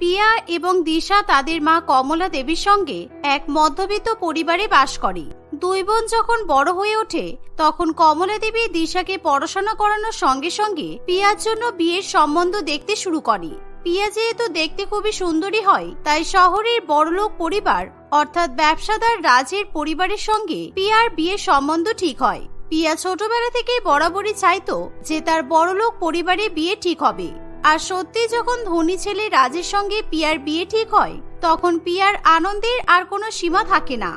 পিয়া এবং দিশা তাদের মা কমলা দেবীর সঙ্গে এক মধ্যবিত্ত পরিবারে বাস করে। দুই বোন যখন বড় হয়ে ওঠে, তখন কমলা দেবী দিশাকে পড়াশোনা করানোর সঙ্গে সঙ্গে পিয়ার জন্য বিয়ের সম্বন্ধ দেখতে শুরু করে। পিয়া যেহেতু দেখতে খুবই সুন্দরী হয়, তাই শহরের বড়লোক পরিবার, অর্থাৎ ব্যবসাদার রাজের পরিবারের সঙ্গে পিয়ার বিয়ের সম্বন্ধ ঠিক হয়। পিয়া ছোটবেলা থেকে বরাবরই চাইতো যে তার বড়লোক পরিবারে বিয়ে ঠিক হবে। আর সত্যি যখন ধনী ছেলে রাজের সঙ্গে পিয়ার বিয়ে ঠিক হয়, তখন পিয়ার আনন্দের আর কোনো সীমা থাকে না।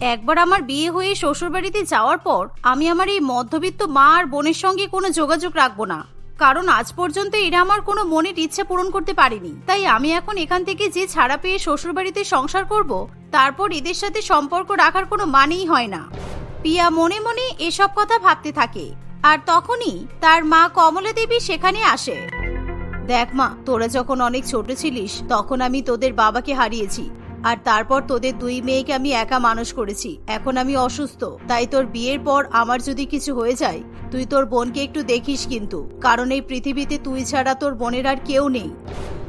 একবার আমার বিয়ে হয়ে শ্বশুরবাড়িতে যাওয়ার পর আমি আমার এই মধ্যবিত্ত মা আর বোনের সঙ্গে কোনো যোগাযোগ রাখব না। কারণ আজ পর্যন্ত এরা আমার কোনো মনের ইচ্ছা পূরণ করতে পারেনি। তাই আমি এখন এখান থেকে যে ছাড়া পেয়ে শ্বশুরবাড়িতে সংসার করব, তারপর এদের সাথে সম্পর্ক রাখার কোনো মানেই হয় না। পিয়া মনে মনে এসব কথা ভাবতে থাকে। আর তখনই তার মা কমলা দেবী সেখানে আসে। দেখ মা, তোরা যখন অনেক ছোট ছিলিস, তখন আমি তোদের বাবাকে হারিয়েছি। আর তারপর তোদের দুই মেয়েকে আমি একা মানুষ করেছি। এখন আমি অসুস্থ। তাই তোর বিয়ের পর আমার যদি কিছু হয়ে যায়, তুই তোর বোনকে একটু দেখিস কিন্তু। কারণ এই পৃথিবীতে তুই ছাড়া তোর বোনের আর কেউ নেই।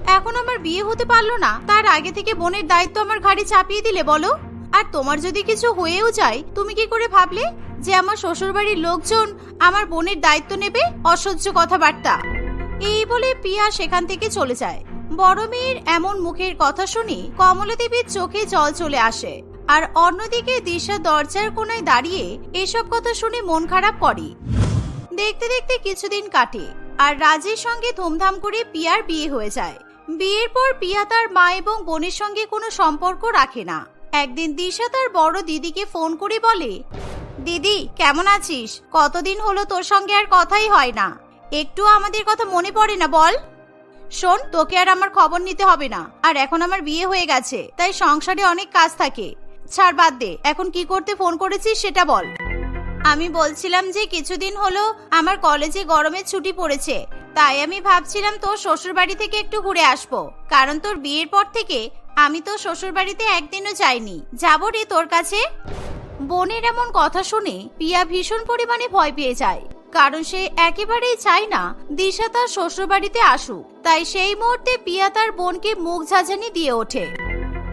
এখন আমার বিয়ে হতে পারল না। তার আগে থেকে বোনের দায়িত্ব আমার ঘাড়ে চাপিয়ে দিলে বলো। আর তোমার যদি কিছু হয়েও যায়, তুমি কি করে ভাবলে? যে আমার শ্বশুরবাড়ির লোকজন আমার বোনের দায়িত্ব নেবে? অসহ্য কথাবার্তা। এই বলে পিয়া সেখান থেকে চলে যায়। বড় মেয়ের এমন মুখের কথা শুনি কমলা দেবীর চোখে জল চলে আসে আর অন্যদিকে দিশা দরজার কোনায় দাঁড়িয়ে এসব কথা শুনে মন খারাপ করে। দেখতে দেখতে কিছুদিন কাটে আর রাজের সঙ্গে ধুমধাম করে পিয়ার বিয়ে হয়ে যায়। বিয়ের পর পিয়া তার মা এবং বোনের সঙ্গে কোনো সম্পর্ক রাখে না। একদিন দিশা তার বড় দিদিকে ফোন করে বলে, দিদি, কেমন আছিস? কতদিন হলো তোর সঙ্গে আর কথাই হয় না। একটু আমাদের কথা মনে পড়ে না, বল। শোন, তোকে আর আমার খবর নিতে হবে না। আর এখন আমার বিয়ে হয়ে গেছে, তাই সংসারে অনেক কাজ থাকে। ছাড় বাদ দে, এখন কি করতে ফোন করেছিস সেটা বল। আমি বলছিলাম যে কিছুদিন হলো আমার কলেজে গরমের ছুটি পড়েছে, তাই আমি ভাবছিলাম তোর শ্বশুর বাড়ি থেকে একটু ঘুরে আসব। কারণ তোর বিয়ের পর থেকে আমি তো শ্বশুর বাড়িতে একদিনও যাইনি। যাব রে তোর কাছে? বোনের এমন কথা শুনে পিয়া ভীষণ পরিমাণে ভয় পেয়ে যায়। কারণ সে একেবারেই চায় না দিশা তার শ্বশুরবাড়িতে আসুক। তাই সেই মুহূর্তে পিয়া তার বোনকে মুখ ঝাঁঝানি দিয়ে ওঠে।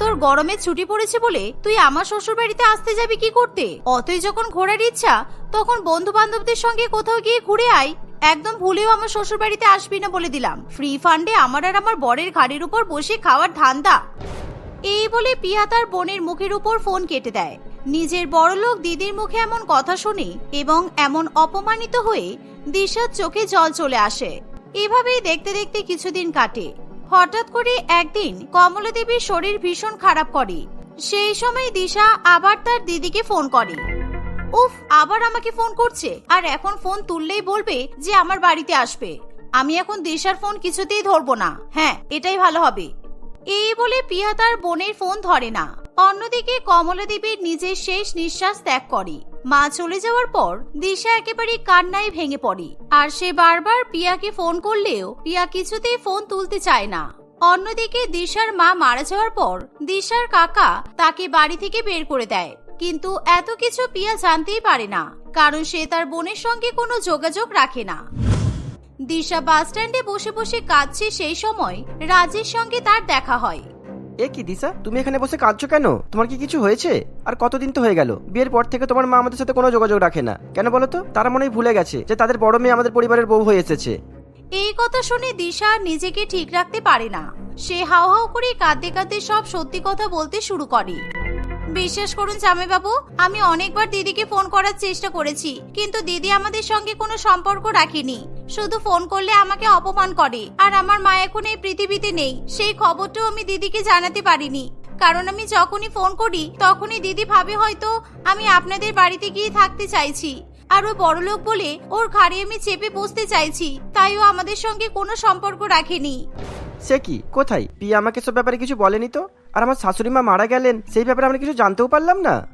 তোর গরমে ছুটি পড়েছে বলে তুই আমার শ্বশুরবাড়িতে আসতে যাবি কি করতে? অতই যখন ঘোরার ইচ্ছা, তখন বন্ধু বান্ধবদের সঙ্গে কোথাও গিয়ে ঘুরে আয়। একদম ভুলেও আমার শ্বশুরবাড়িতে আসবি না বলে দিলাম। ফ্রি ফান্ডে আমার আর আমার বরের ঘাড়ির উপর বসে খাওয়ার ধান্দা। এই বলে পিয়া তার বোনের মুখের উপর ফোন কেটে দেয়। নিজের বড়লোক দিদির মুখে এমন কথা শুনে এবং এমন অপমানিত হয়ে দিশার চোখে জল চলে আসে। এভাবেই দেখতে দেখতে কিছুদিন কাটে। হঠাৎ করে একদিন কমলা দেবীর শরীর ভীষণ খারাপ করে। সেই সময় দিশা আবার তার দিদিকে ফোন করে। উফ, আবার আমাকে ফোন করছে। আর এখন ফোন তুললেই বলবে যে আমার বাড়িতে আসবে। আমি এখন দিশার ফোন কিছুতেই ধরবো না। হ্যাঁ এটাই ভালো হবে। এই বলে পিয়া তার বোনের ফোন ধরে না। অন্যদিকে কমলা দেবীর নিজের শেষ নিঃশ্বাস ত্যাগ করে। মা চলে যাওয়ার পর দিশা একেবারে কান্নায় ভেঙে পড়ে। আর সে বারবার পিয়াকে ফোন করলেও পিয়া কিছুতেই ফোন তুলতে চায় না। অন্যদিকে দিশার মা মারা যাওয়ার পর দিশার কাকা তাকে বাড়ি থেকে বের করে দেয়। কিন্তু এত কিছু পিয়া জানতেই পারে না, কারণ সে তার বোনের সঙ্গে কোনো যোগাযোগ রাখে না। দিশা বাস স্ট্যান্ডে বসে বসে কাঁদছে সেই সময় রাজের সঙ্গে তার দেখা হয়। এ কি দিশা? তুমি এখানে বসে কাঁদছো কেন? তোমার কি কিছু হয়েছে? আর কতদিন তো হয়ে গেল? বিয়ের পর থেকে তোমার মা আমাদের সাথে কোনো যোগাযোগ রাখে না। কেন বলো তো? তারা মনে হয় ভুলে গেছে যে তাদের বড় মেয়ে আমাদের পরিবারের বউ হয়ে এসেছে। এই কথা শুনে দিশা নিজেকে ঠিক রাখতে পারে না। সে হাও হাও করে কাঁদতে কাঁদতে সব সত্যি কথা বলতে শুরু করে। বিশ্বাস করুন জামাইবাবু আমি অনেকবার দিদিকে ফোন করার চেষ্টা করেছি কিন্তু দিদি আমাদের সঙ্গে কোনো সম্পর্ক রাখেনি। শুধু ফোন করলে আমাকে অপমান করে। আর আমার মা এখন এই পৃথিবীতে নেই। সেই খবরটাও আমি দিদিকে জানাতে পারিনি। কারণ আমি যখনই ফোন করি তখনই দিদি ভাবে হয়তো আমি আপনাদের বাড়িতে গিয়ে থাকতে চাইছি। আর ও বড়লোক বলে ওর ঘাড়ে আমি চেপে বসতে চাইছি। তাই ও আমাদের সঙ্গে কোনো সম্পর্ক রাখেনি। সে কি? কোথায়? পিয়া আমাকে সব ব্যাপারে কিছু বলেনি তো? আর আমার শাশুড়ি মা মারা গেলেন সেই ব্যাপারে আমরা কিছু জানতেও পারলাম না?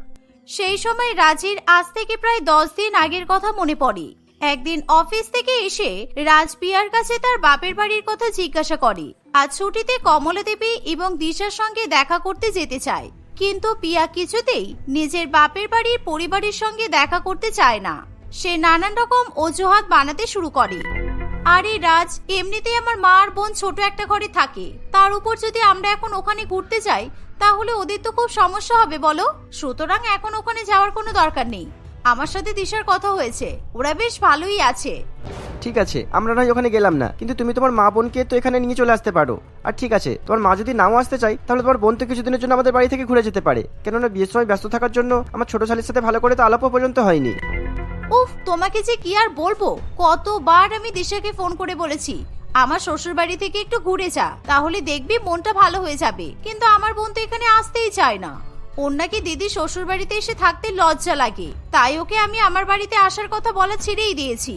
সেই সময় রাজের আজ থেকে প্রায় দশ দিন আগের কথা মনে পড়ে। একদিন অফিস থেকে এসে রাজ পিয়ার কাছে তার বাপের বাড়ির কথা জিজ্ঞাসা করে। আজ ছুটিতে কমলা দেবী এবং দিশার সঙ্গে দেখা করতে যেতে চায়। কিন্তু পিয়া কিছুতেই নিজের বাপের বাড়ির পরিবারের সঙ্গে দেখা করতে চায় না। সে নানান রকম অজুহাত বানাতে শুরু করে। আরে রাজ, এমনিতেই আমার মা আর বোন ছোট একটা ঘরে থাকে। তার উপর যদি আমরা এখন ওখানে ঘুরতে যাই, তাহলে ওদের তো খুব সমস্যা হবে বলো। সুতরাং এখন ওখানে যাওয়ার কোনো দরকার নেই। আমার সাথে দিশার কথা হয়েছে। ওরা বেশ ভালোই আছে। ঠিক আছে আমরা নয় ওখানে গেলাম না। কিন্তু তুমি তোমার মা বোনকে তো এখানে নিয়ে চলে আসতে পারো। আর ঠিক আছে তোমার মা যদি নাও আসতে চাই তাহলে তোমার বোন তো কিছুদিনের জন্য আমাদের বাড়ি থেকে ঘুরে যেতে পারে। কেননা বিয়ের সময় ব্যস্ত থাকার জন্য আমার ছোট শালির সাথে ভালো করে তো আলাপও পর্যন্ত হয়নি। উফ তোমাকে যে কি আর বলব? কতবার আমি দিশাকে ফোন করে বলেছি আমার শ্বশুর বাড়ি থেকে একটু ঘুরে যা তাহলে দেখবি মনটা ভালো হয়ে যাবে। কিন্তু আমার বোন তো এখানে আসতেই চায় না। ওর নাকি দিদি শ্বশুর বাড়িতে এসে থাকতে লজ্জা লাগে। তাই ওকে আমি আমার বাড়িতে আসার কথা বলা ছেড়েই দিয়েছি।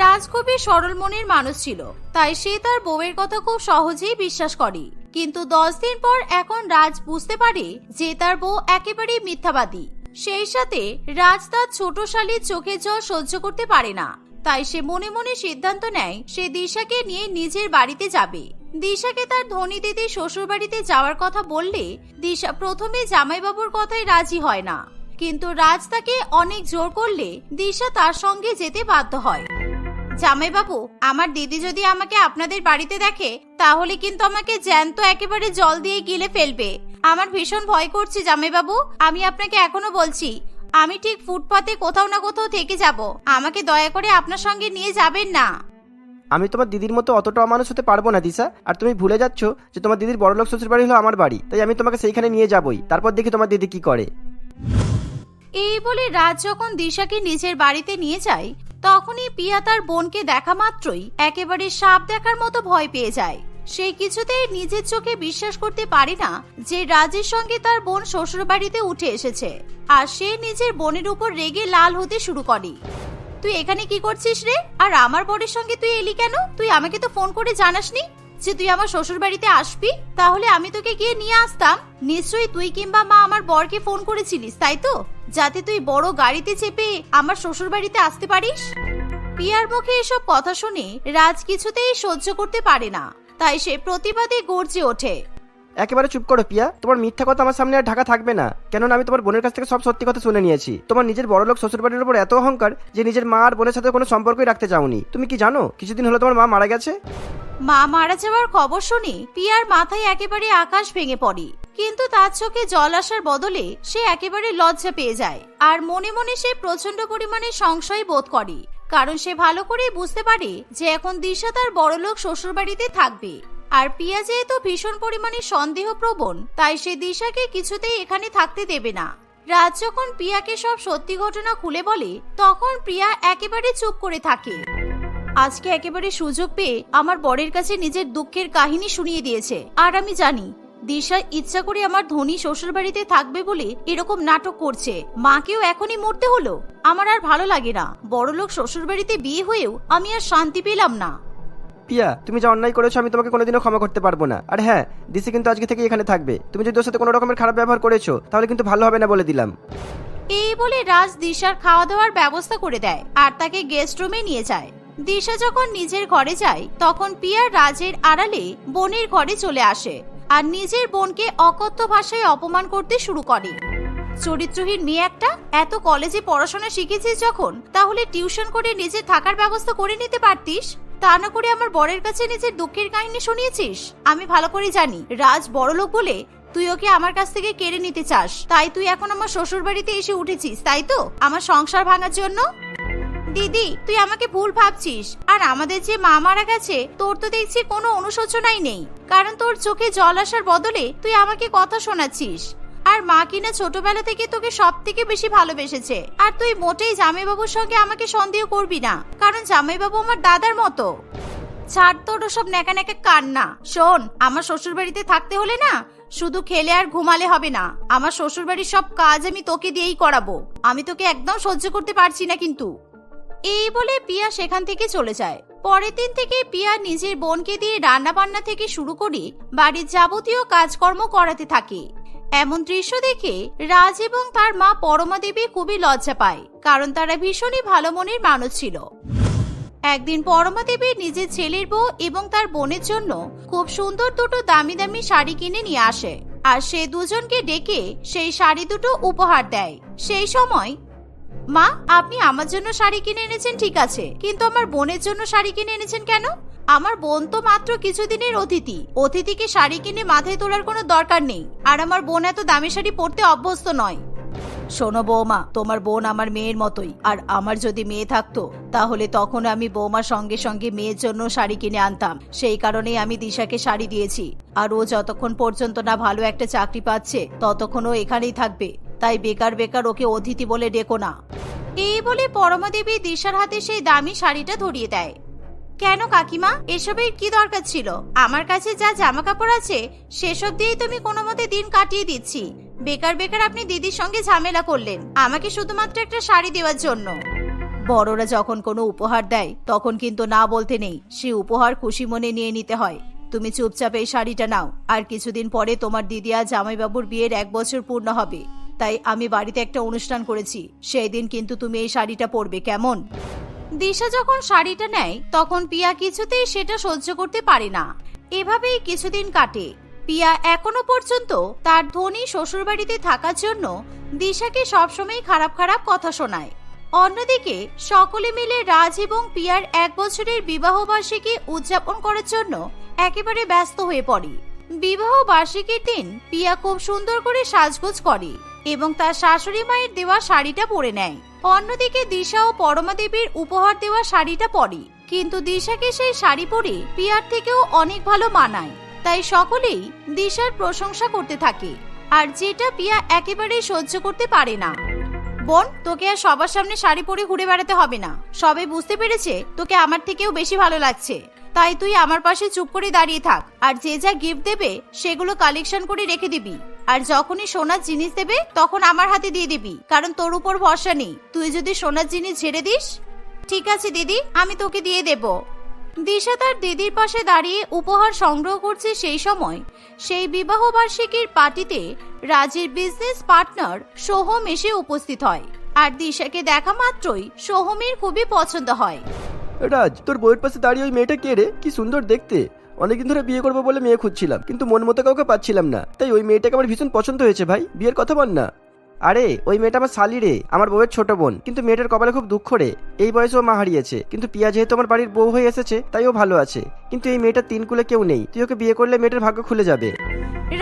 রাজ খুবই সরল মনের মানুষ ছিল, তাই সে তার বউয়ের কথা খুব সহজেই বিশ্বাস করে। কিন্তু দশ দিন পর এখন রাজ বুঝতে পারে যে তার বউ একেবারেই মিথ্যাবাদী। সেই সাথে রাজ তার ছোট শালির চোখের জল সহ্য করতে পারে না। তাই সে মনে মনে সিদ্ধান্ত নেয়, সে দিশাকে নিয়ে নিজের বাড়িতে যাবে। দিশাকে তার ধনী দিদি শ্বশুর বাড়িতে যাওয়ার কথা বললে দিশা প্রথমে জামাইবাবুর কথায় রাজি হয় না। কিন্তু রাজ তাকে অনেক জোর করলে দিশা তার সঙ্গে যেতে বাধ্য হয়। জামাইবাবু, আমার দিদি যদি আমাকে আপনাদের বাড়িতে দেখে, তাহলে কিন্তু আমাকে জ্যান্ত একেবারে জল দিয়ে গিলে ফেলবে। আমার ভীষণ ভয় করছে জামাইবাবু, আমি আপনাকে এখনও বলছি, আমি ঠিক ফুটপাতে কোথাও না কোথাও থেকে যাব। আমাকে দয়া করে আপনার সঙ্গে নিয়ে যাবেন না। আমি তোমার দিদির মতো অতটা অমানুষ হতে পারব না, দিশা। আর তুমি ভুলে যাচ্ছ যে তোমার দিদির বড়লোক শ্বশুর বাড়ি হলো আমার বাড়ি, তাই আমি তোমাকে সেইখানে নিয়ে যাবই। তারপর দেখি তোমার দিদি কি করে। এই বলে রাজ যখন দিশাকে নিজের বাড়িতে নিয়ে যায়, তখনই পিয়া তার বোনকে দেখা মাত্রই একেবারে সাপ দেখার মতো ভয় পেয়ে যায়। সে কিছুতেই নিজের চোখে বিশ্বাস করতে পারে না যে রাজের সঙ্গে তার বোন শ্বশুর বাড়িতে উঠে এসেছে, আর সে নিজের বোনের উপর রেগে লাল হতে শুরু করে। তুই এখানে কি করছিস রে? আর আমার বরের সঙ্গে তুই এলি কেন? তুই আমাকে তো ফোন করে জানাসনি যে তুই আমার শ্বশুর বাড়িতে আসবি। তাহলে আমি তোকে গিয়ে নিয়ে আসতাম। নিশ্চয়ই তুই কিংবা মা আমার বরকে ফোন করেছিলিস, তাই তো? যাতে তুই বড় গাড়িতে চেপে আমার শ্বশুর বাড়িতে আসতে পারিস। পিয়ার মুখে এসব কথা শুনে রাজ কিছুতেই সহ্য করতে পারে না। তাই সে প্রতিবাদে গর্জে ওঠে। একেবারে চুপ করো, পিয়া। তোমার মিথ্যা কথা আমার সামনে আর ঢাকা থাকবে না। কেননা আমি তোমার বোনের কাছ থেকে সব সত্যি কথা শুনে নিয়েছি। তোমার নিজের বড়লোক শ্বশুর বাড়ির উপর এত অহংকার যে নিজের মা আর বোনের সাথে কোনো সম্পর্কই রাখতে চাওনি। তুমি কি জানো? কিছুদিন হলো তোমার মা মারা গেছে। মা মারা যাওয়ার খবর শুনে পিয়ার মাথায় একেবারে আকাশ ভেঙে পড়ে। কিন্তু তার চোখে জল আসার বদলে সে একেবারে লজ্জা পেয়ে যায়। আর মনে মনে সে প্রচণ্ড পরিমাণে সংশয় বোধ করে। কারণ সে ভালো করেই বুঝতে পারে যে এখন দিশা তার বড়লোক শ্বশুর বাড়িতে থাকবে। আর পিয়া যেহেতু ভীষণ পরিমাণে সন্দেহ প্রবণ, তাই সে দিশাকে কিছুতেই এখানে থাকতে দেবে না। রাজ যখন পিয়াকে সব সত্যি ঘটনা খুলে বলে, তখন প্রিয়া একেবারে চুপ করে থাকে। আজকে একেবারে সুযোগ পেয়ে আমার বরের কাছে নিজের দুঃখের কাহিনী শুনিয়ে দিয়েছে। আর আমি জানি, দিশা ইচ্ছা করে আমার ধনী শ্বশুর বাড়িতে থাকবে বলে এরকম নাটক করছে। মাকেও এখনই মরতে হলো? আমার আর ভালো লাগে না। বড়লোক শ্বশুর বাড়িতে বিয়ে হয়েও আমি আর শান্তি পেলাম না। পিয়া, তুমি যা অন্যায় করেছ আমি তোমাকে কোনোদিনও ক্ষমা করতে পারব না। আর হ্যাঁ দিশি কিন্তু আজকে থেকে এখানে থাকবে। তুমি যদি ওর সাথে কোনো রকমের খারাপ ব্যবহার করেছ, তাহলে কিন্তু ভালো হবে না বলে দিলাম। এই বলে রাজ দিশার খাওয়া দাওয়ার ব্যবস্থা করে দেয় আর তাকে গেস্ট রুমে নিয়ে যায়। দিশা যখন নিজের ঘরে যায়, তখন পিয়ার রাজের আড়ালে বোনের ঘরে চলে আসে আর নিজের বোনকে অকথ্য ভাষায় অপমান করতে শুরু করে। চরিত্রহীন মেয়ে একটা? এত কলেজে পড়াশোনা শিখেছিস যখন? তাহলে টিউশন করে নিজে থাকার ব্যবস্থা করে নিতে পারতিস? তা না করে আমার বরের কাছে নিজের দুঃখের কাহিনী শুনিয়েছিস? আমি ভালো করে জানি, রাজ বড়লোক বলে তুই ওকে আমার কাছ থেকে কেড়ে নিতে চাস। তাই তুই এখন আমার শ্বশুর বাড়িতে এসে উঠেছিস, তাই তো? আমার সংসার ভাঙার জন্য? দিদি, তুই আমাকে ভুল ভাবছিস। আর আমাদের যে মা মারা গেছে, তোর তো দেখছি কোনো অনুশোচনাই নেই। কারণ তোর চোখে জল আসার বদলে তুই আমাকে কথা শোনাচ্ছিস। আর মা কিনা ছোটবেলা থেকে তোকে সব থেকে বেশি ভালোবেসেছে। আর তুই মোটেই জামাইবাবুর সঙ্গে আমাকে সন্দেহ করবি না, কারণ জামাইবাবু আমার দাদার মতো। ছাড় তোর সব নেকা নেকা কান্না। শোন, আমার শ্বশুর বাড়িতে থাকতে হলে না, শুধু খেলে আর ঘুমালে হবে না। আমার শ্বশুর বাড়ির সব কাজ আমি তোকে দিয়েই করাবো। আমি তোকে একদম সহ্য করতে পারছি না কিন্তু। এই বলে পিয়া সেখান থেকে চলে যায়। পরের দিন থেকে পিয়া নিজের বোনকে দিয়ে রান্না বান্না থেকে শুরু করে বাড়ির যাবতীয় কাজকর্ম করাতে থাকে। এমন দৃশ্য দেখে রাজ এবং তার মা পরমা দেবী খুবই লজ্জা পায়, কারণ তারা ভীষণই ভালো মনের মানুষ ছিল। একদিন পরমা দেবী নিজের ছেলের বউ এবং তার বোনের জন্য খুব সুন্দর দুটো দামি দামি শাড়ি কিনে নিয়ে আসে, আর সে দুজনকে ডেকে সেই শাড়ি দুটো উপহার দেয়। সেই সময় মা, আপনি আমার জন্য শাড়ি কিনে এনেছেন, ঠিক আছে। কিন্তু আমার বোনের জন্য শাড়ি কিনে এনেছেন কেন? আমার বোন তো মাত্র কিছুদিনের অতিথি। অতিথিকে শাড়ি কিনে মাথায় তোলার কোনো দরকার নেই। আর আমার বোন এত দামি শাড়ি পরতে অভ্যস্ত নয়। শোনো বৌমা, তোমার বোন আমার মেয়ের মতোই। আর আমার যদি মেয়ে থাকতো, তাহলে তখন আমি বৌমার সঙ্গে সঙ্গে মেয়ের জন্য শাড়ি কিনে আনতাম। সেই কারণেই আমি দিশাকে শাড়ি দিয়েছি। আর ও যতক্ষণ পর্যন্ত না ভালো একটা চাকরি পাচ্ছে, ততক্ষণ ও এখানেই থাকবে। তাই বেকার বেকার ওকে অতিথি বলে ডেকো না। এই বলে পরমাদেবী দিশার হাতে সেই দামি শাড়িটা ধরিয়ে দেয়। কেন কাকিমা? এসবের কি দরকার ছিল? আমার কাছে যা জামা কাপড় আছে সেসব দিয়েই তুমি কোনো মতে দিন কাটিয়ে দিচ্ছি। বেকার বেকার আপনি দিদির সঙ্গে ঝামেলা করলেন। আমাকে শুধুমাত্র একটা শাড়ি দেওয়ার জন্য। বড়রা যখন কোনো উপহার দেয় তখন কিন্তু না বলতে নেই। সে উপহার খুশি মনে নিয়ে নিতে হয়। তুমি চুপচাপ এই শাড়িটা নাও। আর কিছুদিন পরে তোমার দিদি আর জামাইবাবুর বিয়ের এক বছর পূর্ণ হবে। তাই আমি বাড়িতে একটা অনুষ্ঠান করেছি। সেই দিন কিন্তু তুমি এই শাড়িটা পরবে। কেমন? দিশা যখন শাড়িটা নেয়, তখন পিয়া কিছুতেই সেটা সহ্য করতে পারে না। এভাবেই কিছুদিন কাটে। পিয়া এখনও পর্যন্ত তার ধনী শ্বশুরবাড়িতে থাকার জন্য দিশাকে সবসময় খারাপ খারাপ কথা শোনায়। অন্যদিকে, সকলে মিলে রাজ এবং পিয়ার এক বছরের বিবাহবার্ষিকী উদযাপন করার জন্য একেবারে ব্যস্ত হয়ে পড়ে। বিবাহ বার্ষিকীর দিন পিয়া খুব সুন্দর করে সাজগোজ করে এবং তার শাশুড়ি মায়ের দেওয়া শাড়িটা পরে নেয়। অন্যদিকে দিশা ও পরমা দেবীর উপহার দেওয়া শাড়িটা পরে। কিন্তু দিশাকে সেই শাড়ি পরে পিয়ার থেকেও অনেক ভালো মানায়। তাই সকলেই দিশার প্রশংসা করতে থাকে। আর যেটা পিয়া একেবারেই সহ্য করতে পারে না। বোন, তোকে আর সবার সামনে শাড়ি পরে ঘুরে বেড়াতে হবে না। সবাই বুঝতে পেরেছে তোকে আমার থেকেও বেশি ভালো লাগছে। তাই তুই আমার পাশে চুপ করে দাঁড়িয়ে থাক। আর যে যা গিফট দেবে, সেগুলো কালেকশন করে রেখে দিবি। আর যখনই সোনার জিনিস দেবে, তখন আমার হাতে দিয়ে দিবি। কারণ তোর উপর ভরসা নেই। তুই যদি সোনার জিনিস ঝেড়ে দিস, ঠিক আছে দিদি, আমি তোকে দিয়ে দেব। দিশা তার দিদির পাশে দাঁড়িয়ে উপহার সংগ্রহ করছে সেই সময়, সেই বিবাহ বার্ষিকীর পার্টিতে রাজের বিজনেস পার্টনার সোহম এসে উপস্থিত হয়। আর দিশাকে দেখা মাত্রই সোহমের খুবই পছন্দ হয়। রাজ, তোর বউয়ের পাশে দাঁড়িয়ে ওই মেয়েটা কে রে? কি সুন্দর দেখতে। অনেকদিন ধরে বিয়ে করব বলে মেয়ে খুঁজছিলাম, কিন্তু মন মতো কাউকে পাচ্ছিলাম না। তাই ওই মেয়েটাকে আমার ভীষণ পছন্দ হয়েছে ভাই, বিয়ের কথা বল না। আরে, ওই মেয়েটা আমার শালি রে, আমার বউয়ের ছোট বোন, কিন্তু মেয়েটার কপালে খুব দুঃখ রে। এই বয়সে ও মা হারিয়েছে, কিন্তু পিয়া যেহেতু আমার বাড়ির বউ হয়ে এসেছে, তাই ও ভালো আছে। কিন্তু এই মেয়েটার তিন কুলে কেউ নেই, তুই ওকে বিয়ে করলে মেয়েটার ভাগ্য খুলে যাবে।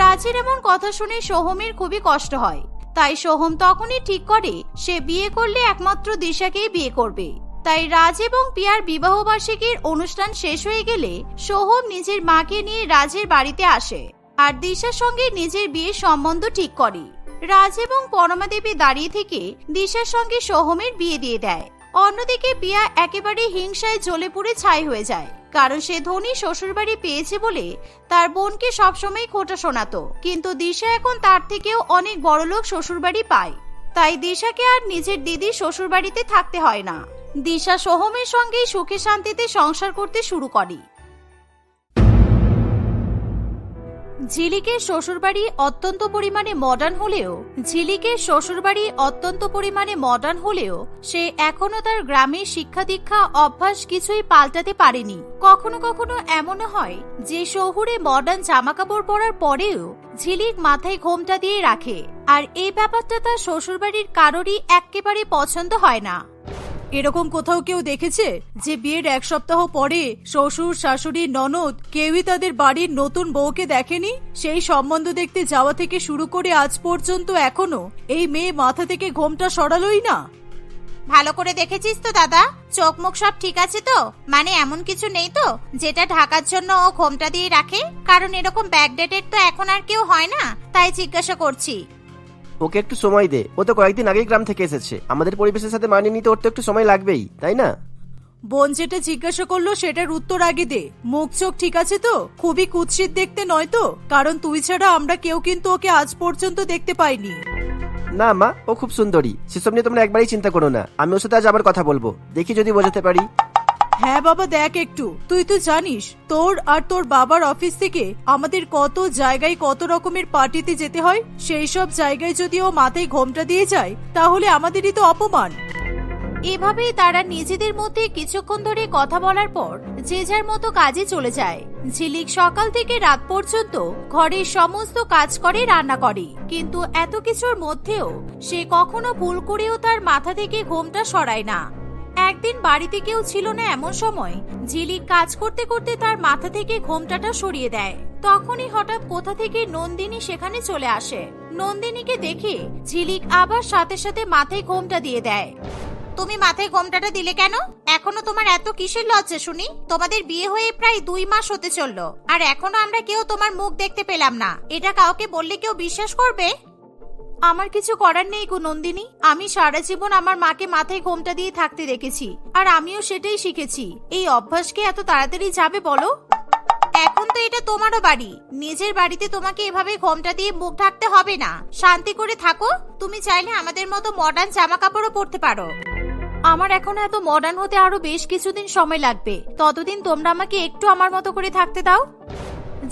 রাজের এমন কথা শুনে সোহমের খুবই কষ্ট হয়। তাই সোহম তখনই ঠিক করে, সে বিয়ে করলে একমাত্র দিশাকেই বিয়ে করবে। তাই রাজ এবং পিয়ার বিবাহ বার্ষিকীর অনুষ্ঠান শেষ হয়ে গেলে সোহম নিজের মাকে নিয়ে রাজের বাড়িতে আসে আর দিশার সঙ্গে নিজের বিয়ের সম্বন্ধ ঠিক করে। রাজ এবং পরমা দেবী দাঁড়িয়ে থেকে দিশার সঙ্গে সোহমের বিয়ে দিয়ে দেয়। অন্যদিকে পিয়া একেবারে হিংসায় জ্বলে পুড়ে ছাই হয়ে যায়, কারণ সে ধনী শ্বশুরবাড়ি পেয়েছে বলে তার বোনকে সবসময় খোটা শোনাতো। কিন্তু দিশা এখন তার থেকেও অনেক বড়লোক শ্বশুরবাড়ি পায়, তাই দিশাকে আর নিজের দিদি শ্বশুরবাড়িতে থাকতে হয় না। দিশা সোহমের সঙ্গেই সুখে শান্তিতে সংসার করতে শুরু করে। ঝিলিকের শ্বশুরবাড়ি অত্যন্ত পরিমাণে মডার্ন হলেও ঝিলিকের শ্বশুরবাড়ি অত্যন্ত পরিমাণে মডার্ন হলেও, সে এখনও তার গ্রামের শিক্ষা দীক্ষা অভ্যাস কিছুই পাল্টাতে পারেনি। কখনো কখনো এমনও হয় যে শহুরে মডার্ন জামা কাপড় পরার পরেও ঝিলিক মাথায় ঘোমটা দিয়ে রাখে, আর এই ব্যাপারটা তার শ্বশুরবাড়ির কারোরই একেবারে পছন্দ হয় না। এরকম কোথাও কেউ দেখেছে যে বিয়ের এক সপ্তাহ পরে শ্বশুর, শাশুড়ি, ননদ কেউই তাদের বাড়ির নতুন বউকে দেখেনি? সেই সম্বন্ধ দেখতে যাওয়া থেকে শুরু করে আজ পর্যন্ত এখনও এই মেয়ে মাথা থেকে ঘোমটা সরালোই না। ভালো করে দেখেছিস তো দাদা? চোখ মুখ সব ঠিক আছে তো? মানে এমন কিছু নেই তো, যেটা ঢাকার জন্য ও ঘোমটা দিয়ে রাখে? কারণ এরকম ব্যাকডেটেড তো এখন আর কেউ হয় না, তাই জিজ্ঞাসা করছি। ওকে একটু সময় দে। ও তো কয়েকদিন আগেই গ্রাম থেকে এসেছে। আমাদের পরিবেশের সাথে মানিয়ে নিতে ওর তো একটু সময় লাগবেই তাই না? বোন যেটা জিজ্ঞাসা করল সেটার উত্তর আগে দে। মুখ চোখ ঠিক আছে তো? খুবই কুৎসিত দেখতে নয় তো? কারণ তুই ছাড়া আমরা কেউ কিন্তু ওকে আজ পর্যন্ত দেখতে পাইনি। না মা ও খুব সুন্দরী। সেসব নিয়ে তোমরা একবারই চিন্তা করো না। আমি ওর সাথে আজ আবার কথা বলব। দেখি যদি বোঝাতে পারি। হ্যাঁ বাবা, দেখ একটু। তুই তো জানিস, তোর আর তোর বাবার অফিস থেকে আমাদের কত জায়গায় কত রকমের পার্টিতে যেতে হয়? সেই সব জায়গায় যদি ও মাথায় ঘোমটা দিয়ে যায়, তাহলে আমাদেরই তো অপমান। এভাবেই তারা নিজেদের মধ্যে কিছুক্ষণ ধরে কথা বলার পর যে যার মতো কাজে চলে যায়। ঝিলিক সকাল থেকে রাত পর্যন্ত ঘরের সমস্ত কাজ করে, রান্না করে। কিন্তু এত কিছুর মধ্যেও সে কখনো ভুল করেও তার মাথা থেকে ঘোমটা সরায় না। একদিন বাড়িতে কেউ ছিল না এমন সময়। ঝিলিক কাজ করতে করতে তার মাথা থেকে ঘোমটাটা সরিয়ে দেয়। তখনই হঠাৎ কোথা থেকে নন্দিনী সেখানে চলে আসে। নন্দিনীকে দেখে ঝিলিক আবার সাথে সাথে মাথায় ঘোমটা দিয়ে দেয়। তুমি মাথায় ঘোমটাটা দিলে কেন? এখনও তোমার এত কিসের লজ্জা শুনি? তোমাদের বিয়ে হয়ে প্রায় দুই মাস হতে চলল। আর এখনও আমরা কেউ তোমার মুখ দেখতে পেলাম না। এটা কাউকে বললে কেউ বিশ্বাস করবে? আমার কিছু করার নেই গো নন্দিনী। আমি সারা জীবন আমার মাকে মাথায় ঘোমটা দিয়ে থাকতে দেখেছি, আর আমিও সেটাই শিখেছি। এই অভ্যাসকে এত তাড়াতাড়ি যাবে বলো? এখন তো এটা তোমারও বাড়ি। নিজের বাড়িতে তোমাকে এভাবে ঘোমটা দিয়ে মুখ ঢাকতে হবে না। শান্তি করে থাকো। তুমি চাইলে আমাদের মতো মডার্ন জামা কাপড়ও পরতে পারো। আমার এখন এত মডার্ন হতে আরও বেশ কিছুদিন সময় লাগবে। ততদিন তোমরা আমাকে একটু আমার মতো করে থাকতে দাও।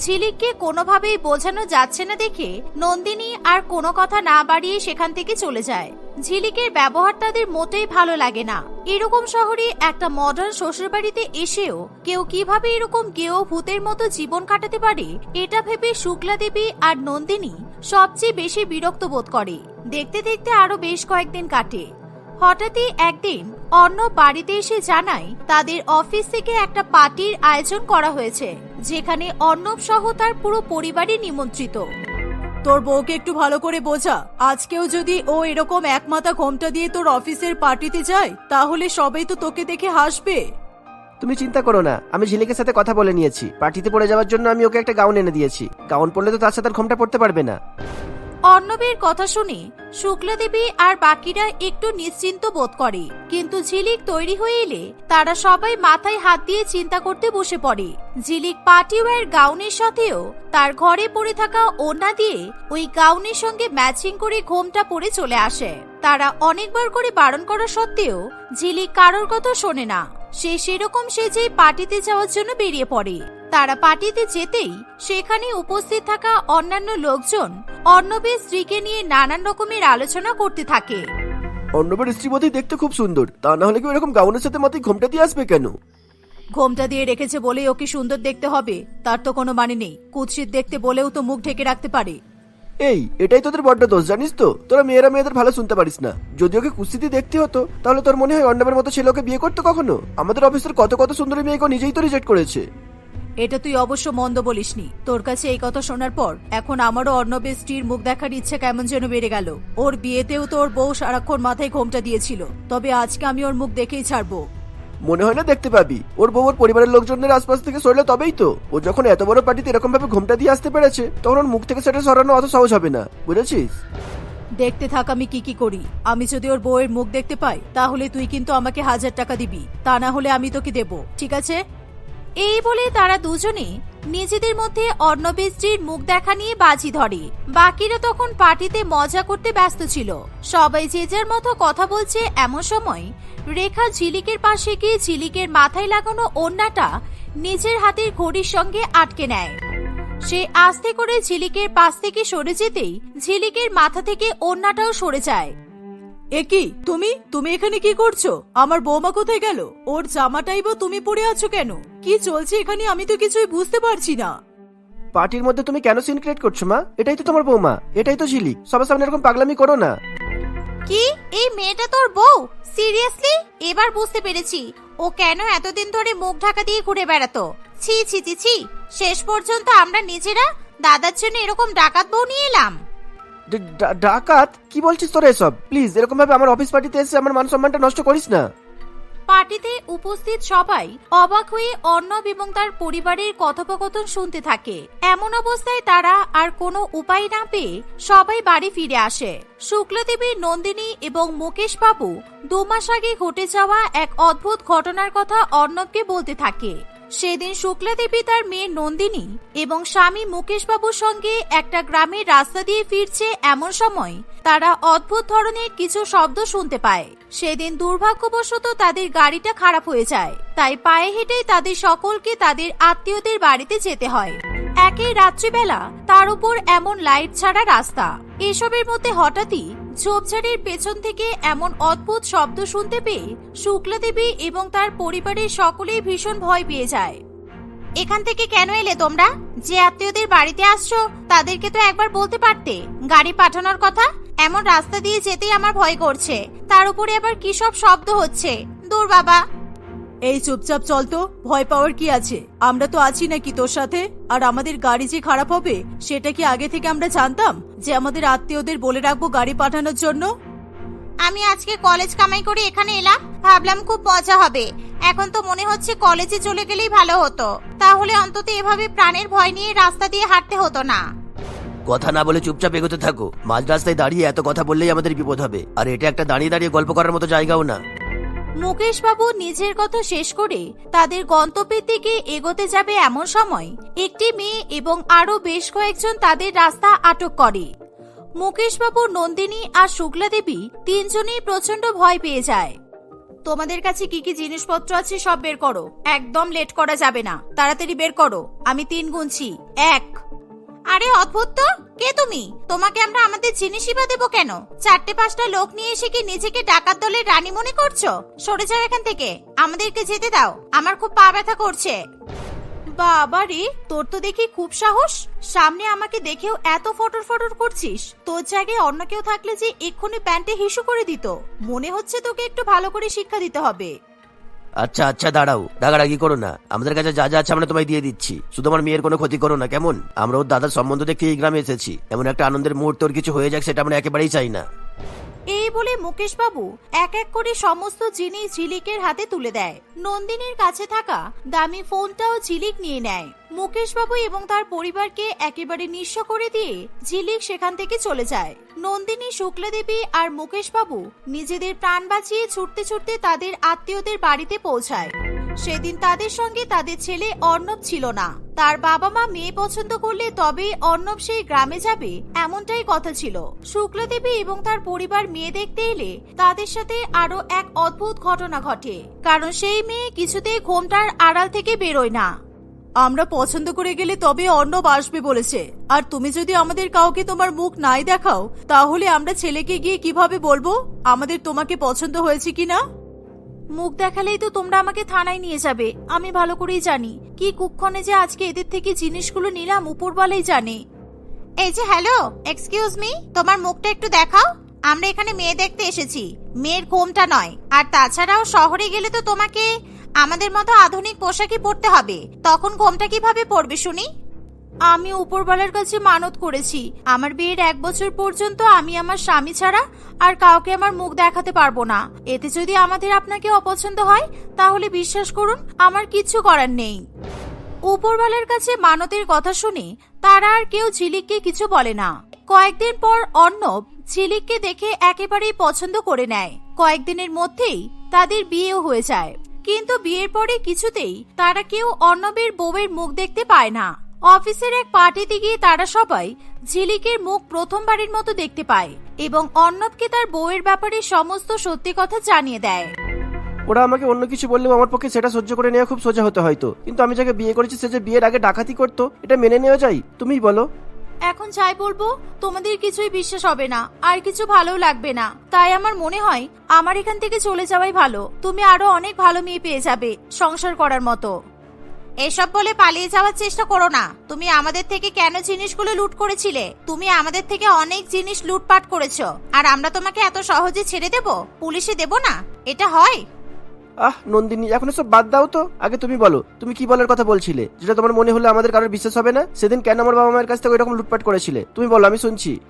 ঝিলিককে কোনোভাবেই বোঝানো যাচ্ছে না দেখে নন্দিনী আর কোনো কথা না বাড়িয়ে সেখান থেকে চলে যায়। ঝিলিকের ব্যবহার তাদের মোটেই ভালো লাগে না। এরকম শহরে একটা মডার্ন শ্বশুরবাড়িতে এসেও কেউ কীভাবে এরকম কেউ ভূতের মতো জীবন কাটাতে পারে, এটা ভেবে শুক্লা দেবী আর নন্দিনী সবচেয়ে বেশি বিরক্ত বোধ করে। দেখতে দেখতে আরও বেশ কয়েকদিন কাটে। হঠাৎই একদিন অন্য বাড়িতে এসে জানায় তাদের অফিস থেকে একটা পার্টির আয়োজন করা হয়েছে যেখানে অর্ণব সহ তার পুরো পরিবারই নিমন্ত্রিত। তোর বউকে একটু ভালো করে বোঝা আজকেও যদি ও এরকম এক মাথা ঘোমটা দিয়ে তোর অফিসের পার্টিতে যায় তাহলে সবাই তো তোকে দেখে হাসবে। তুমি চিন্তা করো না আমি ঝিলিকের সাথে কথা বলে নিয়েছি। পার্টিতে পড়ে যাওয়ার জন্য আমি ওকে একটা গাউন এনে দিয়েছি। গাউন পরলে তো তার সাথে আর ঘোমটা পড়তে পারবে না। অর্ণবের কথা শুনে শুক্লা দেবী আর বাকিরা একটু নিশ্চিন্ত বোধ করে। কিন্তু ঝিলিক তৈরি হয়ে এলে তারা সবাই মাথায় হাত দিয়ে চিন্তা করতে বসে পড়ে। ঝিলিক পার্টি ওয়্যার গাউনের সাথেও তার ঘরে পড়ে থাকা ওড়না দিয়ে ওই গাউনের সঙ্গে ম্যাচিং করে ঘোমটা পরে চলে আসে। তারা অনেকবার করে বারণ করা সত্ত্বেও ঝিলিক কারোর কথা শোনে না। সে সেরকম সেজে পার্টিতে যাওয়ার জন্য বেরিয়ে পড়ে। তারা পার্টিতে যেতেই সেখানে উপস্থিত থাকা অন্যান্য লোকজন অর্ণবের স্ত্রীকে নিয়ে নানান রকমের আলোচনা করতে থাকে। অন্যবার স্ত্রীমতি দেখতে খুব সুন্দর। তা না হলে কি এরকম গাউনের সাথে মাথায় ঘোমটা দিয়ে আসবে কেন? ঘোমটা দিয়ে রেখেছে বলেই ওকে সুন্দর দেখতে হবে। তার তো কোনো মানে নেই। কুৎসিত দেখতে বলেও তো মুখ ঢেকে রাখতে পারে। এই এটাই তোদের বড্ড দোষ জানিস তো? তোরা মেয়েরা মেয়েদের ভালো শুনতে পারিস না। যদি ওকে কুস্তিতে দেখতে হতো তাহলে তোর মনে হয় অন্নবের মতো ছেলে ওকে বিয়ে করতো কখনো? আমাদের অফিসের কত কত সুন্দরী মেয়েকে নিজেই তো রিজেক্ট করেছে। এটা তুই অবশ্য মন্দ বলিসনি। তোর কাছে এই কথা শোনার পর এখন আমারও অর্ণবের স্ত্রীর মুখ দেখার ইচ্ছে কেমন যেন বেড়ে গেল। ওর বিয়েতেও তো ওর বউ সারাক্ষণ মাথায় ঘোমটা দিয়েছিল। তবে আজকে আমি ওর মুখ দেখেই ছাড়বো। মনে হয় না দেখতে পাবি। ওর বউ ওর পরিবারের লোকজনের আশপাশ থেকে সরলে তবেই তো। ও যখন এত বড় পার্টিতে এরকম ভাবে ঘোমটা দিয়ে আসতে পেরেছে তখন ওর মুখ থেকে সেটা সরানো অত সহজ হবে না। বুঝেছিস? দেখতে থাক আমি কি কি করি। আমি যদি ওর বউয়ের মুখ দেখতে পাই তাহলে তুই কিন্তু আমাকে হাজার টাকা দিবি। তা না হলে আমি তোকে দেব। ঠিক আছে? এই বলে তারা দুজনে নিজেদের মধ্যে অর্ণবের স্ত্রীর মুখ দেখা নিয়ে বাজি ধরে। বাকিরা তখন পার্টিতে মজা করতে ব্যস্ত ছিল। সবাই যে যার মতো কথা বলছে এমন সময় রেখা ঝিলিকের পাশে গিয়ে ঝিলিকের মাথায় লাগানো ওড়নাটা নিজের হাতের ঘড়ির সঙ্গে আটকে নেয়। সে আস্তে করে ঝিলিকের পাশ থেকে সরে যেতেই ঝিলিকের মাথা থেকে ওড়নাটাও সরে যায়। এ কি? তুমি? তুমি এখানে কি করছ? আমার বৌমা কোথায় গেল? ওর জামাটাই বা তুমি পরে আছো কেন? কি চলছে এখানে আমি তো কিছুই বুঝতে পারছি না। পার্টির মধ্যে তুমি কেন সিন ক্রিয়েট করছ মা? এটাই তো তোমার বৌমা। এটাই তো ঝিলিক সবার সামনে এরকম পাগলামি করো না। কি? এই মেয়েটা তোর বউ? সিরিয়াসলি? এবার বুঝতে পেরেছি। ও কেন এতদিন ধরে মুখ ঢাকা দিয়ে ঘুরে বেড়াতো? ছি ছি ছি ছি। শেষ পর্যন্ত আমরা নিজেরা দাদার জন্য এরকম ডাকাত বউ নিয়ে এলাম। ডাকাত? কি বলছিস তোরা এসব? প্লিজ এরকম ভাবে আমার অফিস পার্টিতে এসে আমার মান সম্মানটা নষ্ট করিস না। পার্টিতে উপস্থিত সবাই অবাক হয়ে অর্ণব এবং তার পরিবারের কথোপকথন শুনতে থাকে। এমন অবস্থায় তারা আর কোনো উপায় না পেয়ে সবাই বাড়ি ফিরে আসে। শুক্লদেবী, নন্দিনী এবং মুকেশ বাবু দু মাস আগে ঘটে যাওয়া এক অদ্ভুত ঘটনার কথা অর্ণবকে বলতে থাকে। সেদিন শুক্লা দেবী তার মেয়ে নন্দিনী এবং স্বামী মুকেশ বাবুর সঙ্গে একটা গ্রামের রাস্তা দিয়ে ফিরছে এমন সময় তারা অদ্ভুত ধরনের কিছু শব্দ শুনতে পায়। সেদিন দুর্ভাগ্যবশত তাদের গাড়িটা খারাপ হয়ে যায়, তাই পায়ে হেঁটেই তাদের সকলকে তাদের আত্মীয়দের বাড়িতে যেতে হয়। একই রাত্রিবেলা তার উপর এমন লাইট ছাড়া রাস্তা। এসবের মধ্যে হঠাৎই ঝোপঝাড়ের পেছন থেকে এমন অদ্ভুত শব্দ শুনতে পেয়ে শুক্লা দেবী এবং তার পরিবারের সকলেই ভীষণ ভয় পেয়ে যায়। এখান থেকে কেন এলে তোমরা? যে আত্মীয়দের বাড়িতে আসছো, তাদেরকে তো একবার বলতে পারতে। গাড়ি পাঠানোর কথা? এমন রাস্তা দিয়ে যেতেই আমার ভয় করছে। তার উপরে আবার কি সব শব্দ হচ্ছে? দূর বাবা। এই চুপচাপ চল তো ভয় পাওয়ার কি আছে? আমরা তো আছি নাকি তোর সাথে? আর আমাদের গাড়ি যে খারাপ হবে সেটা কি আগে থেকে আমরা জানতাম যে আমাদের আত্মীয়দের বলে রাখব গাড়ি পাঠানোর জন্য? আমি আজকে কলেজ কামাই করে এখানে এলাম ভাবলাম খুব মজা হবে। এখন তো মনে হচ্ছে কলেজে চলে গেলেই ভালো হতো। তাহলে অন্তত এভাবে প্রাণের ভয় নিয়ে রাস্তা দিয়ে হাঁটতে হতো না। কথা না বলে চুপচাপ এগোতে থাকো। মাঝ রাস্তায় দাঁড়িয়ে এত কথা বললেই আমাদের বিপদ হবে। আর এটা একটা দাঁড়িয়ে দাঁড়িয়ে গল্প করার মতো জায়গাও না। মুকেশ বাবু নিজের কথা শেষ করে তাদের গন্তব্যের দিকে এগোতে যাবে এমন সময় একটি মেয়ে এবং আরও বেশ কয়েকজন তাদের রাস্তা আটক করে। মুকেশ বাবু নন্দিনী আর শুক্লা দেবী তিনজনেই প্রচণ্ড ভয় পেয়ে যায়। তোমাদের কাছে কি কি জিনিসপত্র আছে সব বের করো। একদম লেট করা যাবে না। তাড়াতাড়ি বের করো। আমি তিন গুনছি। এক আরে অদ্ভুত তো। কে তুমি? তোমাকে আমরা আমাদের জিনিসই বা দেবো কেন? চারটে পাঁচটা লোক নিয়ে এসে কি নিজেকে ডাকাত দলের রানী মনে করছ? সরে যাও এখান থেকে। আমাদেরকে যেতে দাও। আমার খুব পা ব্যথা করছে। বাবা রে তোর তো দেখি খুব সাহস। সামনে আমাকে দেখেও এত ফটর ফটর করছিস। তোর জায়গায় অন্য কেউ থাকলে যে এক্ষুনি প্যান্টে হিসু করে দিত। মনে হচ্ছে তোকে একটু ভালো করে শিক্ষা দিতে হবে। আচ্ছা আচ্ছা দাঁড়াও। রাগারাগি করো না। আমাদের কাছে যা যা আছে আমরা তোমায় দিয়ে দিচ্ছি। শুধু আমার মেয়ের কোনো ক্ষতি করো না, কেমন? আমরা ওর দাদার সম্বন্ধ দেখতে এই গ্রামে এসেছি। এমন একটা আনন্দের মুহূর্ত ওর কিছু হয়ে যাক সেটা আমরা একেবারেই চাই না। এই বলে মুকেশ বাবু এক এক করে সমস্ত জিনিস ঝিলিকের হাতে তুলে দেয়। নন্দিনীর কাছে থাকা দামি ফোনটাও ঝিলিক নিয়ে নেয়। মুকেশ বাবু এবং তার পরিবারকে একেবারে নিঃস্ব করে দিয়ে ঝিলিক সেখান থেকে চলে যায়। নন্দিনী শুক্লা দেবী আর মুকেশ বাবু নিজেদের প্রাণ বাঁচিয়ে ছুটতে ছুটতে তাদের আত্মীয়দের বাড়িতে পৌঁছায়। সেদিন তাদের সঙ্গে তাদের ছেলে অর্ণব ছিল না। তার বাবা মা মেয়ে পছন্দ করলে তবে অর্ণব সেই গ্রামে যাবে, এমনটাই কথা ছিল। শুক্লা দেবী এবং তার পরিবার মেয়ে দেখতে এলে তাদের সাথে আরও এক অদ্ভুত ঘটনা ঘটে। কারণ সেই মেয়ে কিছুতেই ঘোমটার আড়াল থেকে বেরোয় না। আমরা পছন্দ করে গেলে তবে অর্ণব আসবে বলেছে। আর তুমি যদি আমাদের কাউকে তোমার মুখ নাই দেখাও তাহলে আমরা ছেলেকে গিয়ে কীভাবে বলব? আমাদের তোমাকে পছন্দ হয়েছে কিনা? মুখ দেখালেই তো তোমরা আমাকে থানায় নিয়ে যাবে। আমি ভালো করেই জানি। কি কুক্ষণে যে আজকে এদের থেকে জিনিসগুলো নিলাম উপরবালাই জানে। এই যে হ্যালো এক্সকিউজ মি তোমার মুখটা একটু দেখাও। আমরা এখানে মেয়ে দেখতে এসেছি। মেয়ের ঘোমটা নয়। আর তাছাড়াও শহরে গেলে তো তোমাকে আমাদের মতো আধুনিক পোশাকই পরতে হবে। তখন ঘোমটা কীভাবে পরবে, শুনি? আমি উপরবালার কাছে মানত করেছি। আমার বিয়ের এক বছর পর্যন্ত আমি আমার স্বামী ছাড়া আর কাউকে আমার মুখ দেখাতে পারব না। এতে যদি আমাদের আপনাকে অপছন্দ হয়, তাহলে বিশ্বাস করুন, আমার কিচ্ছু করার নেই। উপরবালার কাছে মানতের কথা শুনে তারা আর কেউ ঝিলিককে কিছু বলে না। কয়েকদিন পর অর্ণব ঝিলিককে দেখে একেবারেই পছন্দ করে নেয়। কয়েকদিনের মধ্যেই তাদের বিয়েও হয়ে যায়। কিন্তু বিয়ের পরে কিছুতেই তারা কেউ অর্ণবের বউয়ের মুখ দেখতে পায় না। অফিসের এক পার্টিতে গিয়ে তারা সবাই ঝিলিকের মুখ প্রথমবারের মতো দেখতে পায় এবং অর্ণবকে তার বউয়ের ব্যাপারে সমস্ত সত্যি কথা জানিয়ে দেয়। ওরা আমাকে অন্য কিছু বললেও আমার পক্ষে সেটা সহ্য করে নেওয়া খুব সোজা হতে হয়তো। কিন্তু আমি যাকে বিয়ে করেছি, সে যে বিয়ের আগে ডাকাতি করতো, এটা মেনে নেওয়া যায়? তুমি বলো। এখন যাই বলব, তোমাদের কিছুই বিশ্বাস হবে না, আর কিছু ভালোও লাগবে না। তাই আমার মনে হয়, আমার এখান থেকে চলে যাওয়াই ভালো। তুমি আরও অনেক ভালো মেয়ে পেয়ে যাবে, সংসার করার মতো। এসব বলে পালিয়ে যাওয়ার চেষ্টা করো না। তুমি আমাদের থেকে কেন জিনিসগুলো লুট করেছিলে? তুমি আমাদের থেকে অনেক জিনিস লুটপাট করেছ। আর আমরা তোমাকে এত সহজে ছেড়ে দেব? পুলিশে দেব না? এটা হয়? আহ, নন্দিনী, এখন সব বাদ দাও তো। আগে তুমি বলো, তুমি কি বলার কথা বলছিলে? যেটা তোমার মনে হলে আমাদের কারোর বিশ্বাস হবে না? সেদিন কেন আমার বাবা মায়ের কাছ থেকে ওইরকম লুটপাট করেছিলে? তুমি বলো, আমি শুনছি।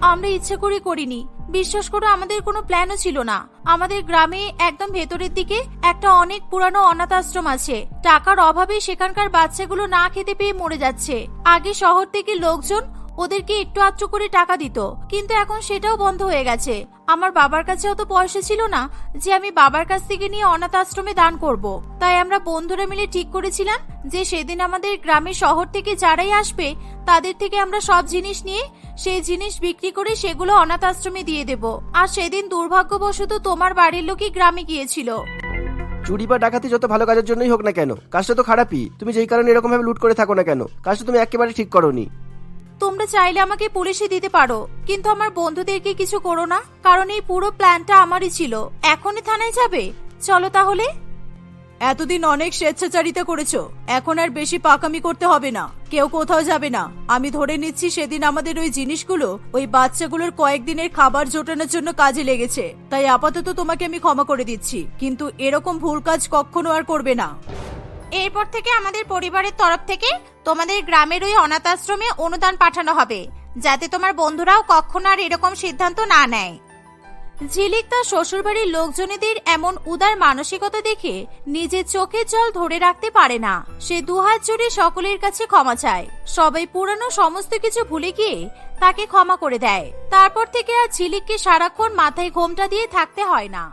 আমরা ইচ্ছে করে করিনি। বিশ্বাস করো, আমাদের কোনো প্ল্যানও ছিল না। আমাদের গ্রামে একদম ভেতরের দিকে একটা অনেক পুরানো অনাথ আশ্রম আছে। টাকার অভাবে সেখানকার বাচ্চাগুলো না খেতে পেয়ে মরে যাচ্ছে। আগে শহর থেকে লোকজন ওদেরকে একটু আধটু করে টাকা দিত, কিন্তু এখন সেটাও বন্ধ হয়ে গেছে। আমার বাবার কাছে অত পয়সা ছিল না যে আমি বাবার কাছ থেকে নিয়ে অনাথ আশ্রমে দান করব। তাই আমরা বন্ধুরা মিলে ঠিক করেছিলাম যে সেদিন আমাদের গ্রামের শহর থেকে যারাই আসবে, তাদের থেকে আমরা সব জিনিস নিয়ে সেই জিনিস বিক্রি করে সেগুলো অনাথ আশ্রমে দিয়ে দেব। আর সেদিন দুর্ভাগ্যবশত তোমার বাড়ির লোকই গ্রামে গিয়েছিল। চুরি বা ডাকাতি যত ভালো কাজের জন্যই হোক না কেন, কাজটা তো খারাপই। তুমি যেই কারণে এরকম ভাবে লুট করে থাকো না কেন, কাজটা তুমি একেবারে ঠিক করোনি। তোমরা চাইলে আমাকে পুলিশে দিতে পারো, কিন্তু আমার বন্ধুদেরকে কিছু করো না, কারণ এই পুরো প্ল্যানটা আমারই ছিল। এখনই থানায় যাবে? চলো তাহলে। এতদিন অনেক স্বেচ্ছাচারিতা করেছ, এখন আর বেশি পাকামি করতে হবে না। কেউ কোথাও যাবে না। আমি ধরে নিচ্ছি সেদিন আমাদের ওই জিনিসগুলো, ওই বাচ্চাগুলোর কয়েকদিনের খাবার জোটানোর জন্য কাজে লেগেছে। তাই আপাতত তোমাকে আমি ক্ষমা করে দিচ্ছি, কিন্তু এরকম ভুল কাজ কখনো আর করবে না। এরপর থেকে আমাদের পরিবারের তরফ থেকে তোমাদের গ্রামের ওই অনাথ আশ্রমে অনুদান পাঠানো হবে, যাতে তোমার বন্ধুরাও কখনো আর এরকম সিদ্ধান্ত না নেয়। ঝিলিক তার শ্বশুরবাড়ির লোকজনেদের এমন উদার মানসিকতা দেখে নিজের চোখের জল ধরে রাখতে পারে না। সে দুহাত জুড়ে সকলের কাছে ক্ষমা চায়। সবাই পুরানো সমস্ত কিছু ভুলে গিয়ে তাকে ক্ষমা করে দেয়। তারপর থেকে আর ঝিলিককে সারাক্ষণ মাথায় ঘোমটা দিয়ে থাকতে হয় না।